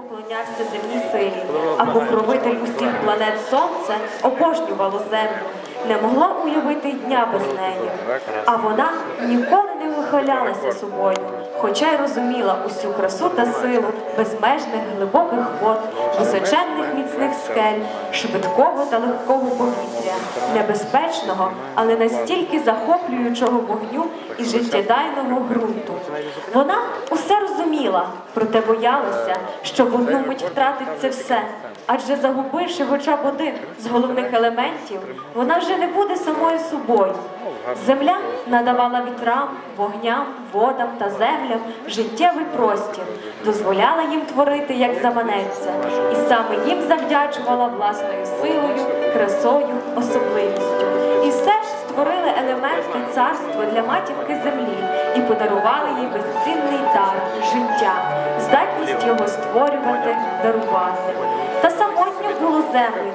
поклонявся земній силі, а покровитель усіх планет сонце обожнювало землю. Не могла уявити дня без неї. А вона ніколи не вихвалялася собою, хоча й розуміла усю красу та силу безмежних глибоких вод, височенних міцних скель, швидкого та легкого повітря, небезпечного, але настільки захоплюючого вогню і життєдайного ґрунту. Вона усе розуміла, проте боялася, що в одну мить втратить це все. Адже загубивши хоча б один з головних елементів, вона вже не буде самою собою. Земля надавала вітрам, вогням, водам та землям життєвий простір, дозволяла їм творити, як заманеться, і саме їм завдячувала власною силою, красою, особливістю. І все ж створили елементи царства для матінки землі і подарували їй безцінний дар життя, здатність його створювати, дарувати. Та самотньо було землі.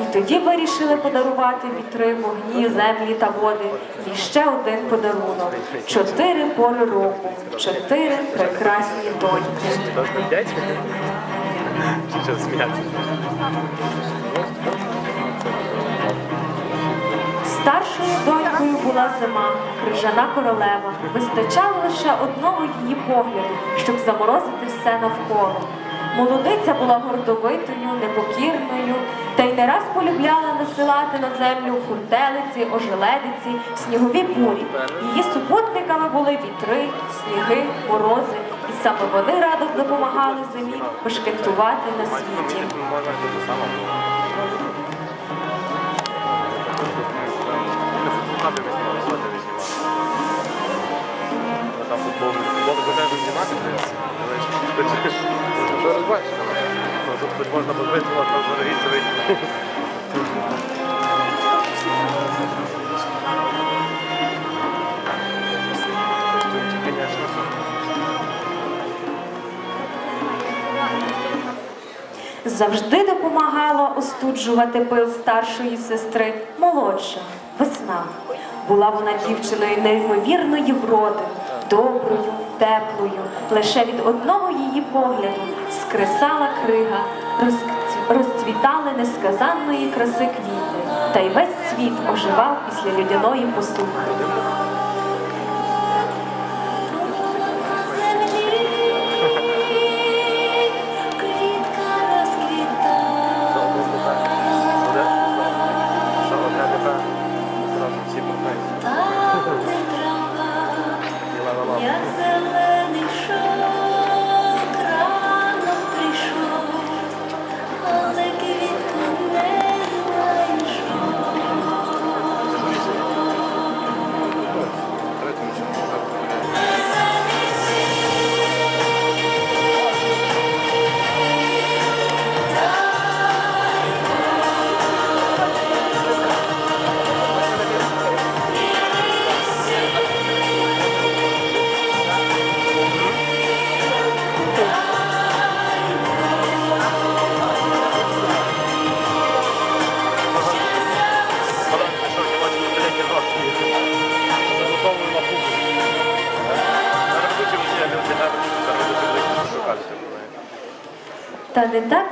І тоді вирішили подарувати вітри, вогні, землі та води. І ще один подарунок чотири пори року, чотири прекрасні доньки. Старшою донькою була зима, крижана королева. Вистачало лише одного її погляду, щоб заморозити все навколо. Молодиця була гордовитою, непокірною, та й не раз полюбляла насилати на землю хуртелиці, ожеледиці, снігові бурі. Її супутниками були вітри, сніги, морози, і саме вони радо допомагали зимі бешкетувати на світі. Можна візьмати. Ну, Там футбол, футбол вже треба знімати. Але ж хочеш, що розбачиш? Ну, тут хоч можна подивитися, от на дорогіться вийти. Завжди допомагала остуджувати пил старшої сестри молодша весна. Була вона дівчиною неймовірної вроди, доброю, теплою. Лише від одного її погляду скресала крига, розцвітали несказанної краси квіти, та й весь світ оживав після людяної посухи.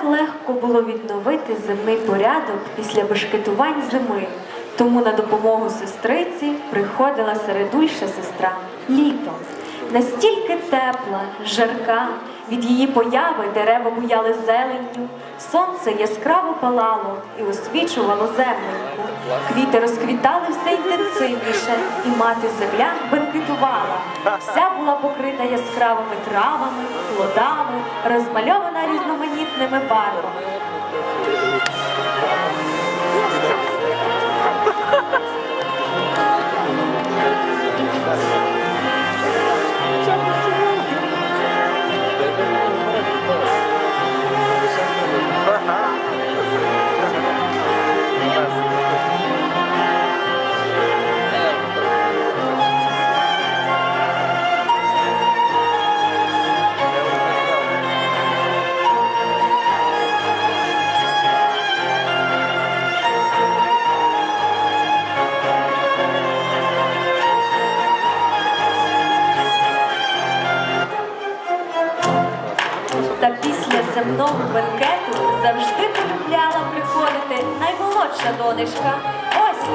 Так легко було відновити земний порядок після бешкетувань зими. Тому на допомогу сестриці приходила середульша сестра літо. Настільки тепла, жарка, від її появи дерева буяли зеленню, сонце яскраво палало і освічувало земленьку. Квіти розквітали все Польща, і мати земля бенкетувала. Вся була покрита яскравими травами, плодами, розмальована різноманітними барвами. Наймолодша донечка. Ось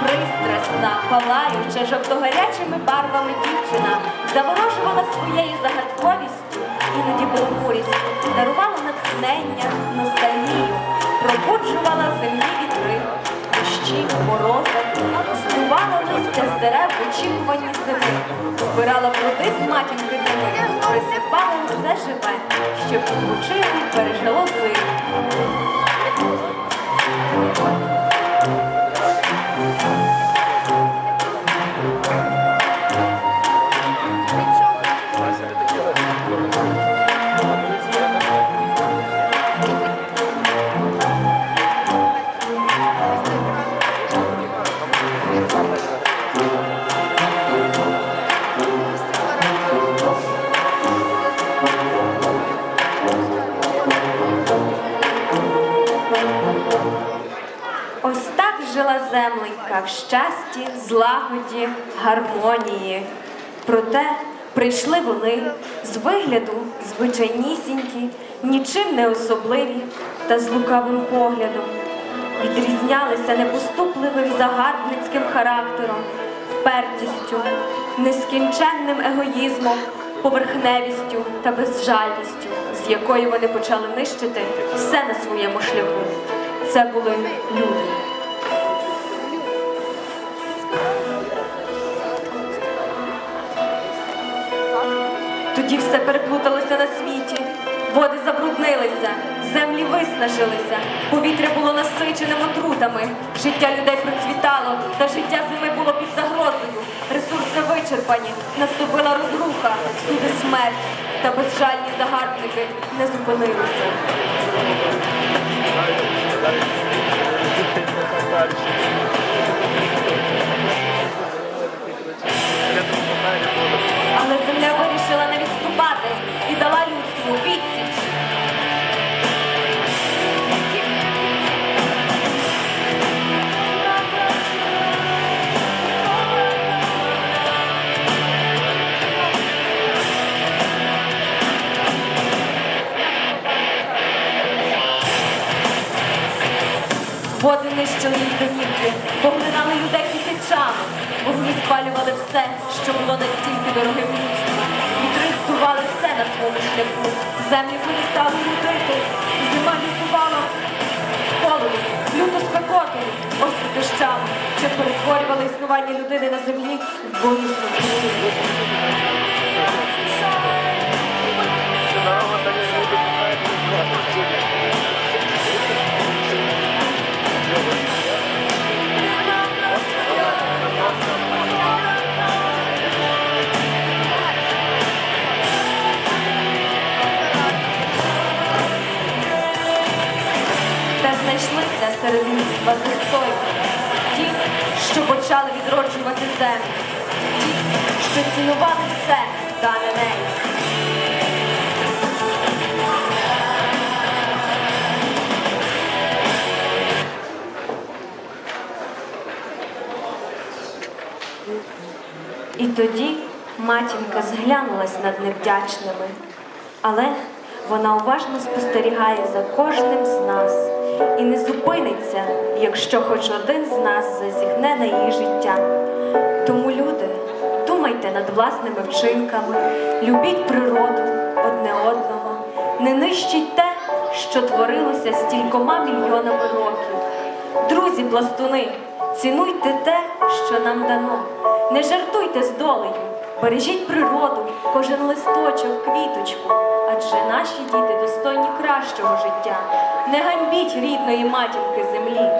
пристрасна, палаюча жовтогарячими барвами дівчина заворожувала своєю загадковістю, іноді похмурістю, дарувала натхнення, ностальгію, пробуджувала земні вітри, дощі, морози, збивала листя з дерев в зими, збирала плоди з матінки зими, присипала усе живе, щоб відпочило пережило зиму. Ось в щасті, злагоді, гармонії. Проте прийшли вони з вигляду звичайнісінькі, нічим не особливі та з лукавим поглядом. Відрізнялися непоступливим загарбницьким характером, впертістю, нескінченним егоїзмом, поверхневістю та безжальністю, з якої вони почали нищити все на своєму шляху. Це були люди. Все переплуталося на світі, води забруднилися, землі виснажилися, повітря було насиченим отрутами, життя людей процвітало, та життя зими було під загрозою. Ресурси вичерпані, наступила розруха, всюди смерть, та безжальні загарбники не зупинилися. Але Води нищили їх домівки, поглинали людей тисячами, вогні спалювали все, що було настільки дорогим людству. Вітри здували все на своєму шляху, землі перестали родити, зима лютувала холоду, люто спекотою, ось дощами, що перетворювали існування людини на землі в болісну трудну. Та що почали відроджувати землю, що цінували все дане нею. І тоді матінка зглянулась над невдячними, але вона уважно спостерігає за кожним з нас і не зупиниться, якщо хоч один з нас зазіхне на її життя. Тому, люди, думайте над власними вчинками, любіть природу одне одного, не нищіть те, що творилося стількома мільйонами років. Друзі, пластуни, цінуйте те, що нам дано. Не жартуйте з долею, бережіть природу, кожен листочок, квіточку, адже наші діти достойні кращого життя. Не ганьбіть рідної матінки землі.